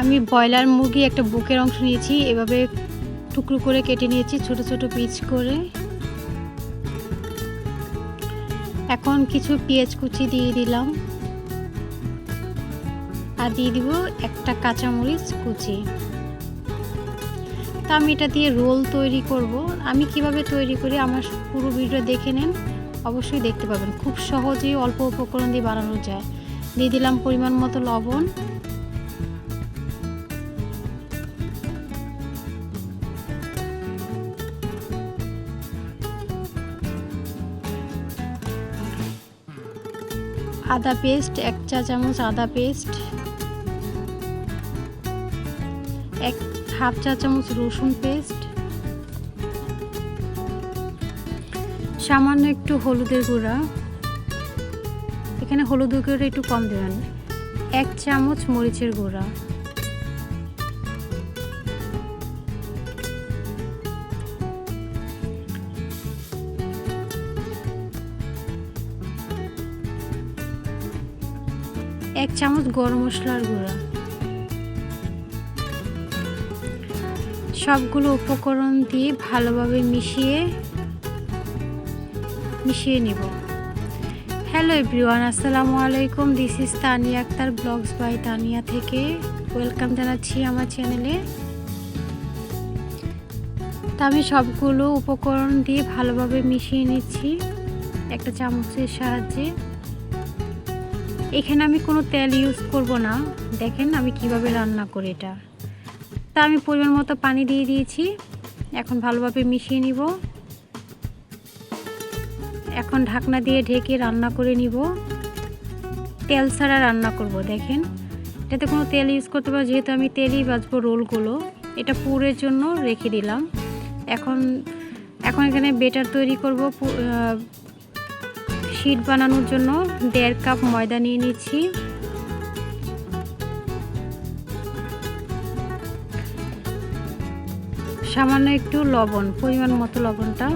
আমি ব্রয়লার মুরগি একটা বুকের অংশ নিয়েছি, এভাবে টুকরো করে কেটে নিয়েছি, ছোট ছোট পিচ করে। এখন কিছু পেঁয়াজ কুচি দিয়ে দিলাম। আর দিয়ে দিব একটা কাঁচামরিচ কুচি। তা আমি এটা দিয়ে রোল তৈরি করব। আমি কীভাবে তৈরি করি আমার পুরো ভিডিও দেখে নেন। অবশ্যই দেখতে পাবেন। খুব সহজেই অল্প উপকরণ দিয়ে বানানো যায়। দিয়ে দিলাম পরিমাণ মতো লবণ। আদা পেস্ট, এক চা চামচ আদা পেস্ট, এক হাফ চা চামচ রসুন পেস্ট, সামান্য একটু হলুদের গুঁড়া। এখানে হলুদের গুঁড়া একটু কম দেবেন। এক চামচ মরিচের গুঁড়া। এক চামচ গরম মশলার গুঁড়া। সবগুলো উপকরণ দিয়ে ভালোভাবে মিশিয়ে মিশিয়ে নেব। হ্যালো এভরিওয়ান, আসসালামু আলাইকুম। This is Tania Akter vlogs by Tania থেকে। ওয়েলকাম জানাচ্ছি আমার চ্যানেলে তা আমি সবগুলো উপকরণ দিয়ে ভালোভাবে মিশিয়ে নিচ্ছি। একটা চামচের সাহায্যে। এখানে আমি কোনো তেল ইউজ করব না। দেখেন আমি কীভাবে রান্না করি এটা। তা আমি পরিমাণ মতো পানি দিয়ে দিয়েছি। এখন ভালোভাবে মিশিয়ে নিব। এখন ঢাকনা দিয়ে ঢেকে রান্না করে নিব। তেল ছাড়া রান্না করব, দেখেন। এটাতে কোনো তেল ইউজ করতে পারব যেহেতু আমি তেলই বাজবো রোলগুলো। এটা পুরের জন্য রেখে দিলাম। এখন এখন এখানে বেটার তৈরি করব শিট বানানোর জন্য দেড় কাপ ময়দা নিয়ে নিচ্ছি। সামান্য একটু লবণ, পরিমাণ মতো লবণটা।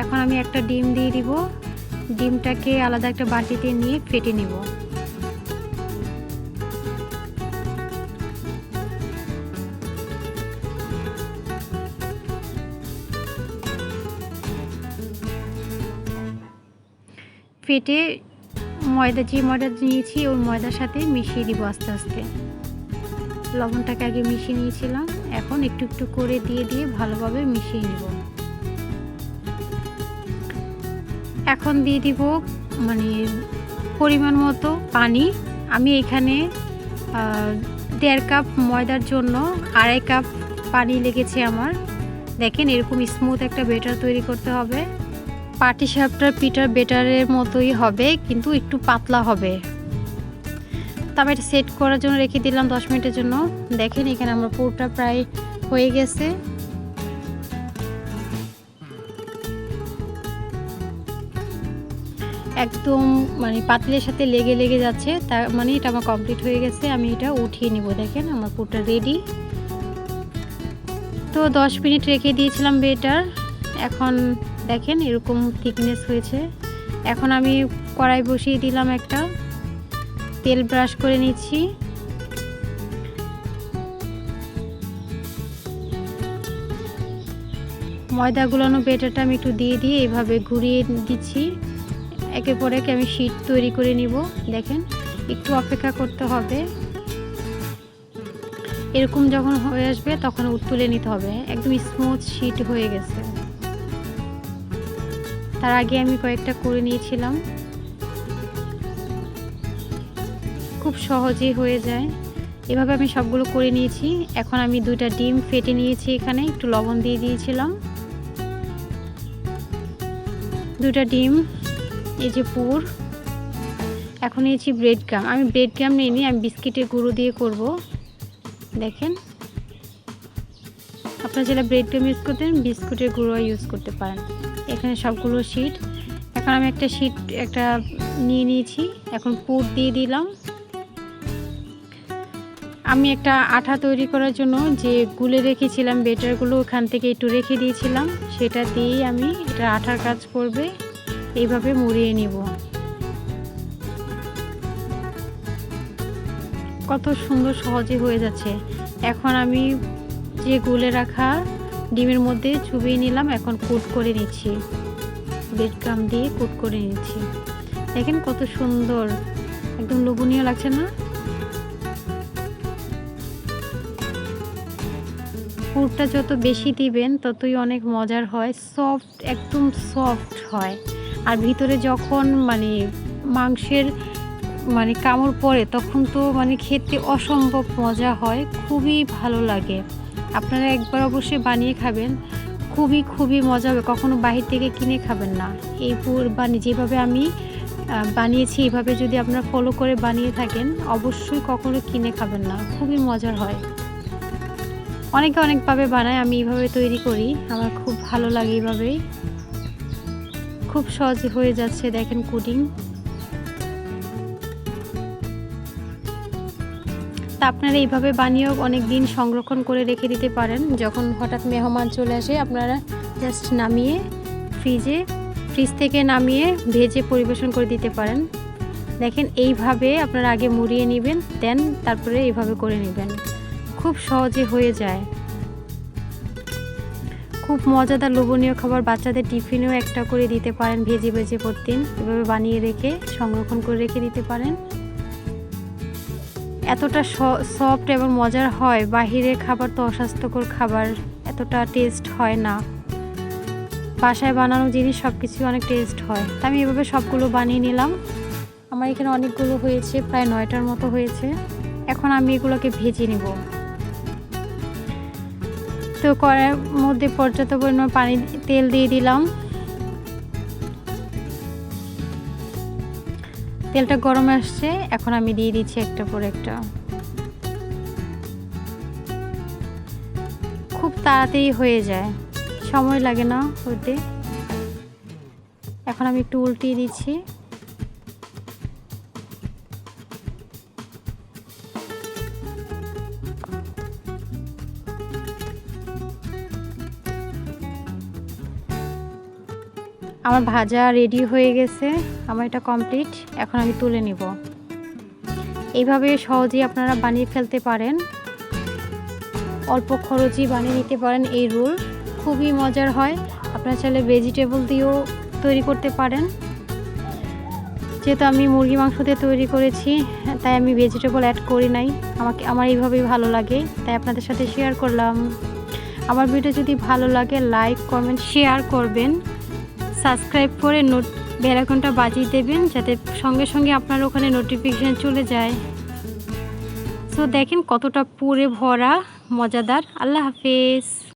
এখন আমি একটা ডিম দিয়ে দিব। ডিমটাকে আলাদা একটা বাটিতে নিয়ে ফেটে নিব। ফেটে ময়দা, যে ময়দা নিয়েছি, ওই ময়দার সাথে মিশিয়ে দিব আস্তে আস্তে। লবণটাকে আগে মিশিয়ে নিয়েছিলাম, এখন একটু একটু করে দিয়ে দিয়ে ভালোভাবে মিশিয়ে নিব। এখন দিয়ে দিব মানে পরিমাণ মতো পানি। আমি এখানে দেড় কাপ ময়দার জন্য আড়াই কাপ পানি লেগেছে আমার। দেখেন এরকম স্মুথ একটা বেটার তৈরি করতে হবে। পাটি সাপটার পিঠার বেটারের মতোই হবে, কিন্তু একটু পাতলা হবে। তারপর এটা সেট করার জন্য রেখে দিলাম দশ মিনিটের জন্য। দেখেন এখানে আমার পুরটা প্রায় হয়ে গেছে। একদম মানে পাতলের সাথে লেগে লেগে যাচ্ছে তার মানে এটা আমার কমপ্লিট হয়ে গেছে, আমি এটা উঠিয়ে নিব। দেখেন আমার পুরটা রেডি তো দশ মিনিট রেখে দিয়েছিলাম বেটার, এখন দেখেন এরকম থিকনেস হয়েছে। এখন আমি কড়াই বসিয়ে দিলাম একটা। তেল ব্রাশ করে নিচ্ছি। ময়দা গুলানো বেটারটা আমি একটু দিয়ে দিয়ে এভাবে ঘুরিয়ে দিচ্ছি। একে পরে এক আমি শীট তৈরি করে নিব। দেখেন, একটু অপেক্ষা করতে হবে। এরকম যখন হয়ে আসবে তখন তুলে নিতে হবে। একদম স্মুথ শীট হয়ে গেছে। তার আগে আমি কয়েকটা করে নিয়েছিলাম। খুব সহজেই হয়ে যায়। এভাবে আমি সবগুলো করে নিয়েছি। এখন আমি দুইটা ডিম ফেটে নিয়েছি এখানে, একটু লবণ দিয়ে দিয়েছিলাম। দুটা ডিম, এই যে পুর। এখন নিয়েছি ব্রেড গ্রাম। আমি ব্রেড গ্রাম নিয়ে নিই আমি বিস্কিটের গুঁড়ো দিয়ে করব। দেখেন। আপনারা যেটা ব্রেড গ্রাম ইউজ করতেন, বিস্কুটের গুঁড়ো ইউজ করতে পারেন। এখানে সবগুলো শিট এখন আমি একটা শিট একটা নিয়ে নিয়েছি। এখন পুর দিয়ে দিলাম। আমি একটা আঠা তৈরি করার জন্য যে গুলে রেখেছিলাম বেটারগুলো ওখান থেকে একটু রেখে দিয়েছিলাম। সেটা দিয়েই আমি এটা আঠার কাজ করবে। এইভাবে মুড়িয়ে নিব। কত সুন্দর সহজে হয়ে যাচ্ছে। এখন আমি যে গুলে রাখা ডিমের মধ্যে চুবিয়ে নিলাম, এখন কুট করে নিচ্ছি। ব্রেড ক্রাম দিয়ে কুট করে নিচ্ছি। দেখেন কত সুন্দর। একদম লোভনীয় লাগছে না? পুরটা যত বেশি দিবেন, ততই অনেক মজার হয়। সফট, একদম সফট হয়। আর ভিতরে যখন মানে মাংসের মানে কামড় পড়ে, তখন তো মানে খেতে অসম্ভব মজা হয়। খুবই ভালো লাগে। আপনারা একবার অবশ্যই বানিয়ে খাবেন। খুবই খুবই মজা হবে। কখনো বাহির থেকে কিনে খাবেন না। এই পুর বানি, যেভাবে আমি বানিয়েছি, এইভাবে যদি আপনারা ফলো করে বানিয়ে থাকেন, অবশ্যই কখনো কিনে খাবেন না। খুবই মজার হয়। অনেকে অনেকভাবে বানায়, আমি এইভাবে তৈরি করি। আমার খুব ভালো লাগে এইভাবেই। খুব সহজ হয়ে যাচ্ছে দেখেন কুডিং তা আপনারা এইভাবে বানিয়েও অনেক দিন সংরক্ষণ করে রেখে দিতে পারেন। যখন হঠাৎ মেহমান চলে আসে, আপনারা জাস্ট নামিয়ে ফ্রিজে ফ্রিজ থেকে নামিয়ে ভেজে পরিবেশন করে দিতে পারেন। দেখেন, এইভাবে আপনারা আগে মুড়িয়ে নেবেন দেন তারপরে এইভাবে করে নেবেন। খুব সহজে হয়ে যায়। খুব মজাদার লোভনীয় খাবার, বাচ্চাদের টিফিনেও একটা করে দিতে পারেন ভেজে ভেজে প্রতিদিন। এভাবে বানিয়ে রেখে, সংরক্ষণ করে রেখে দিতে পারেন। এতটা সফট এবং মজার হয়, বাহিরের খাবার তো অস্বাস্থ্যকর খাবার, এতটা টেস্ট হয় না। বাসায় বানানো জিনিস সব কিছু অনেক টেস্ট হয়। তা আমি এভাবে সবগুলো বানিয়ে নিলাম। আমার এখানে অনেকগুলো হয়েছে, প্রায় নয়টার মতো হয়েছে। এখন আমি এগুলোকে ভেজে নেব। তো কড়াইয়ের মধ্যে পর্যাপ্ত পরিমাণ পানি, তেল দিয়ে দিলাম। তেলটা গরম আসছে, এখন আমি দিয়ে দিচ্ছি একটা পর একটা। খুব তাড়াতাড়ি হয়ে যায়, সময় লাগে না হতে। এখন আমি একটু উল্টিয়ে দিচ্ছি। আমার ভাজা রেডি হয়ে গেছে, আমার এটা কমপ্লিট এখন আমি তুলে নিব। এইভাবে সহজেই আপনারা বানিয়ে ফেলতে পারেন। অল্প খরচই বানিয়ে নিতে পারেন এই রোল। খুবই মজার হয়, আপনারা চাইলে ভেজিটেবল দিয়েও তৈরি করতে পারেন। যেহেতু আমি মুরগি মাংস দিয়ে তৈরি করেছি, তাই আমি ভেজিটেবল অ্যাড করি নাই। আমাকে, আমার এইভাবেই ভালো লাগে, তাই আপনাদের সাথে শেয়ার করলাম। আমার ভিডিও যদি ভালো লাগে লাইক কমেন্ট শেয়ার করবেন। সাবস্ক্রাইব করে নোট বেলাকনটা বাজিয়ে দেবেন যাতে সঙ্গে সঙ্গে আপনার ওখানে নোটিফিকেশান চলে যায়। সো দেখেন কতটা পুরে ভরা, মজাদার। আল্লাহ হাফেজ।